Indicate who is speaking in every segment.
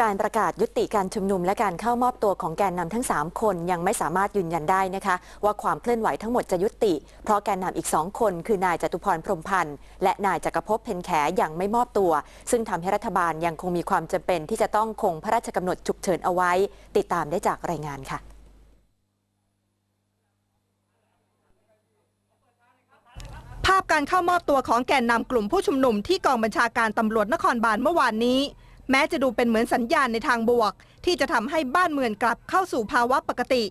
Speaker 1: การประกาศยุติการชุมนุมและการเข้ามอบตัวของแกนนำทั้ง 3 คนยังไม่สามารถยืนยันได้นะคะว่าความเคลื่อนไหวทั้งหมดจะยุติ เพราะแกนนำอีก 2 คน คือนายจตุพรพรมพันธ์และนายจักรภพเพ็ญแขยังไม่มอบตัว ซึ่งทำให้รัฐบาลยังคงมีความจำเป็นที่จะต้องคงพระราชกำหนดฉุกเฉินเอาไว้ ติดตามได้จากรายงานค่ะ
Speaker 2: ภาพการเข้ามอบตัวของแกนนำกลุ่มผู้ชุมนุมที่กองบัญชาการตำรวจนครบาลเมื่อวานนี้ แม้จะดูเป็นเหมือนสัญญาณในทางบวก ที่จะทำให้บ้านเมืองกลับเข้าสู่ภาวะปกติ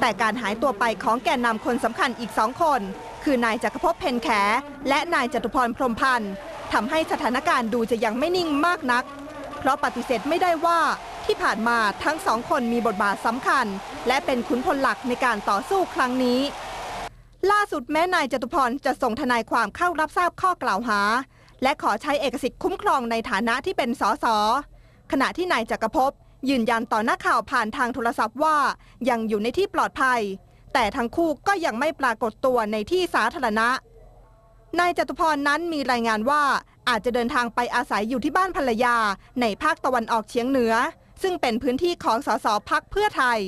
Speaker 2: แต่การหายตัวไปของแกนนำคนสำคัญอีกสองคน คือนายจักรภพเพนแข และนายจตุพรพรมพันธ์ทำให้สถานการณ์ดูจะยังไม่นิ่งมากนัก เพราะปฏิเสธไม่ได้ว่าที่ผ่านมาทั้งสองคนมีบทบาทสำคัญ และเป็นขุนพลหลักในการต่อสู้ครั้งนี้ ล่าสุดแม้นายจตุพรจะส่งทนายความเข้ารับทราบข้อกล่าวหา และขอใช้เอกสิทธิ์คุ้มครองในฐานะที่เป็นสสขณะที่นายจักรภพยืนยันต่อหนักข่าวผ่านทางโทรศัพท์ว่ายังอยู่ในที่ปลอดภัย แต่ทั้งคู่ก็ยังไม่ปรากฏตัวในที่สาธารณะ นายจตุพรนั้นมีรายงานว่าอาจจะเดินทางไปอาศัยอยู่ที่บ้านภรรยา ในภาคตะวันออกเฉียงเหนือ ซึ่งเป็นพื้นที่ของสสพักเพื่อไทย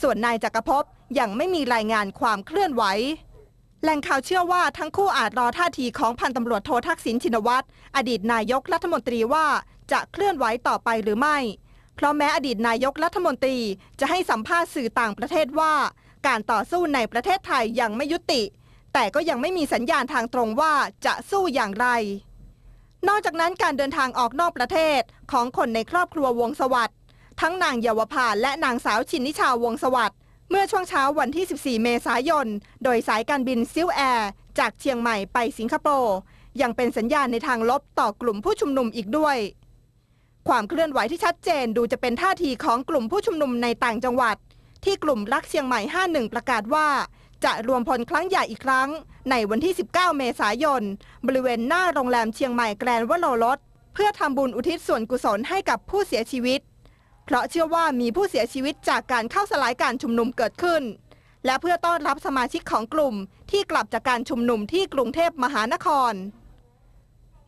Speaker 2: ส่วนนายจักรภพยังไม่มีรายงานความเคลื่อนไหว แหล่งข่าวเชื่อว่าทั้งคู่อาจรอท่าทีของพันตำรวจโททักษิณชินวัตรอดีตนายกรัฐมนตรีว่าจะเคลื่อนไหวต่อไปหรือไม่ เพราะแม้อดีตนายกรัฐมนตรีจะให้สัมภาษณ์สื่อต่างประเทศว่า การต่อสู้ในประเทศไทยยังไม่ยุติ แต่ก็ยังไม่มีสัญญาณทางตรงว่าจะสู้อย่างไร นอกจากนั้นการเดินทางออกนอกประเทศของคนในครอบครัววงสวัสด์ทั้งนางเยาวภาและนางสาวชินนิชาวงสวัสด์ เมื่อช่วงเช้าวันที่ 14 เมษายน โดยสายการบินซิลแอร์จากเชียงใหม่ไปสิงคโปร์ยังเป็นสัญญาณในทางลบต่อกลุ่มผู้ชุมนุมอีกด้วย ความเคลื่อนไหวที่ชัดเจนดูจะเป็นท่าทีของกลุ่มผู้ชุมนุมในต่างจังหวัด ที่กลุ่มรักเชียงใหม่ 51 ประกาศว่า จะรวมพลครั้งใหญ่อีกครั้ง ในวันที่ 19 เมษายน บริเวณหน้าโรงแรมเชียงใหม่แกรนด์วโรรสเพื่อทำบุญอุทิศส่วนกุศลให้กับผู้เสียชีวิต เพราะเชื่อว่ามีผู้เสียชีวิตจากการเข้าสลายการชุมนุมเกิดขึ้น และเพื่อต้อนรับสมาชิกของกลุ่มที่กลับจากการชุมนุมที่กรุงเทพมหานคร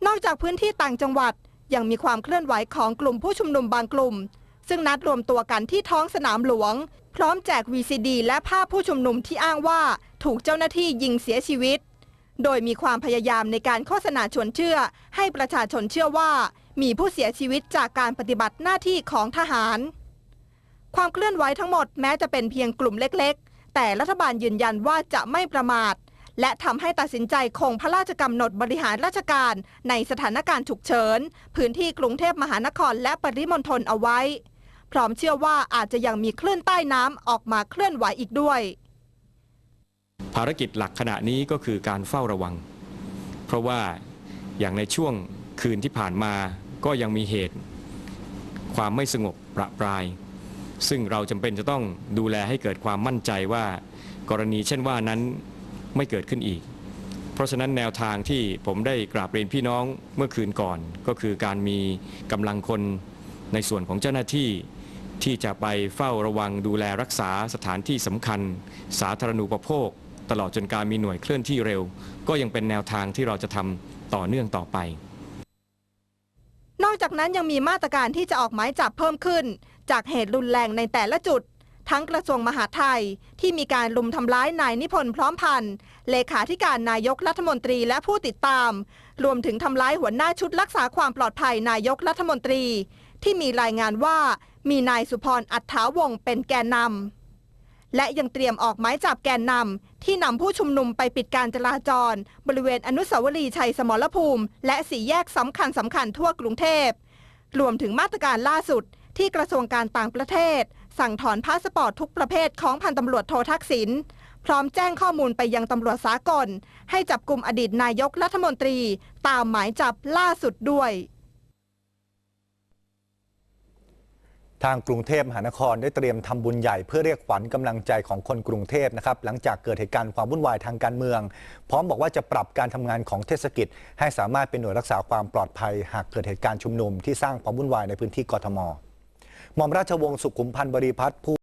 Speaker 2: นอกจากพื้นที่ต่างจังหวัดยังมีความเคลื่อนไหวของกลุ่มผู้ชุมนุมบางกลุ่ม ซึ่งนัดรวมตัวกันที่ท้องสนามหลวง พร้อมแจก VCD และภาพผู้ชุมนุมที่อ้างว่าถูกเจ้าหน้าที่ยิงเสียชีวิต โดยมีความพยายามในการโฆษณาชวนเชื่อ ให้ประชาชนเชื่อว่า มีผู้เสียชีวิตจากการปฏิบัติหน้าที่ของทหาร ความเคลื่อนไหวทั้งหมดแม้จะเป็นเพียงกลุ่มเล็กๆ แต่รัฐบาลยืนยันว่าจะไม่ประมาท และทำให้ตัดสินใจคงพระราชกำหนดบริหารราชการในสถานการณ์ฉุกเฉิน พื้นที่กรุงเทพมหานครและปริมณฑลเอาไว้ พร้อมเชื่อว่าอาจจะยังมีคลื่นใต้น้ำออกมาเคลื่อนไหวอีกด้วย
Speaker 3: ภารกิจหลักขณะนี้ก็คือการเฝ้าระวัง เพราะว่าอย่างในช่วง คืนที่ผ่านมาก็ยังมีเหตุ ความไม่สงบประปราย ซึ่งเราจำเป็นจะต้องดูแลให้เกิดความมั่นใจว่า กรณีเช่นว่านั้นไม่เกิดขึ้นอีก เพราะฉะนั้นแนวทางที่ผมได้กราบเรียนพี่น้องเมื่อคืนก่อน ก็คือการมีกำลังคนในส่วนของเจ้าหน้าที่ที่จะไปเฝ้าระวังดูแลรักษาสถานที่สำคัญ สาธารณูปโภค ตลอดจนการมีหน่วยเคลื่อนที่เร็ว ก็ยังเป็นแนวทางที่เราจะทำต่อเนื่องต่อไป
Speaker 2: นอกจากนั้นยังมีมาตรการที่จะออกหมายจับเพิ่มขึ้น จากเหตุรุนแรงในแต่ละจุด ทั้งกระทรวงมหาดไทย ที่มีการลุมทำร้ายนายนิพนธ์พร้อมพันธ์เลขาธิการนายกรัฐมนตรีและผู้ติดตาม รวมถึงทำร้ายหัวหน้าชุดรักษาความปลอดภัยนายกรัฐมนตรี ที่มีรายงานว่ามีนายสุพรอัฏฐาวงเป็นแกนนำ และยังเตรียมออกหมายจับแกนนำที่นำผู้ชุมนุมไปปิดการจราจร บริเวณอนุสาวรีย์ชัยสมรภูมิ และสี่แยกสำคัญสำคัญทั่วกรุงเทพ รวมถึงมาตรการล่าสุดที่กระทรวงการต่างประเทศ สั่งถอนพาสปอร์ตทุกประเภทของพันตำรวจโททักษิณพร้อมแจ้งข้อมูลไปยังตำรวจสากล ให้จับกลุ่มอดีตนายกรัฐมนตรี ตามหมายจับล่าสุดด้วย
Speaker 4: ทางกรุงเทพมหานครได้เตรียมทำบุญใหญ่เพื่อเรียกขวัญกำลังใจของคนกรุงเทพนะครับหลังจากเกิดเหตุการณ์ความวุ่นวายทางการเมือง พร้อมบอกว่าจะปรับการทำงานของเทศกิจ ให้สามารถเป็นหน่วยรักษาความปลอดภัย หากเกิดเหตุการณ์ชุมนุมที่สร้างความวุ่นวายในพื้นที่กทมหม่อมราชวงศ์สุขุมพันธ์บริพัตรผู้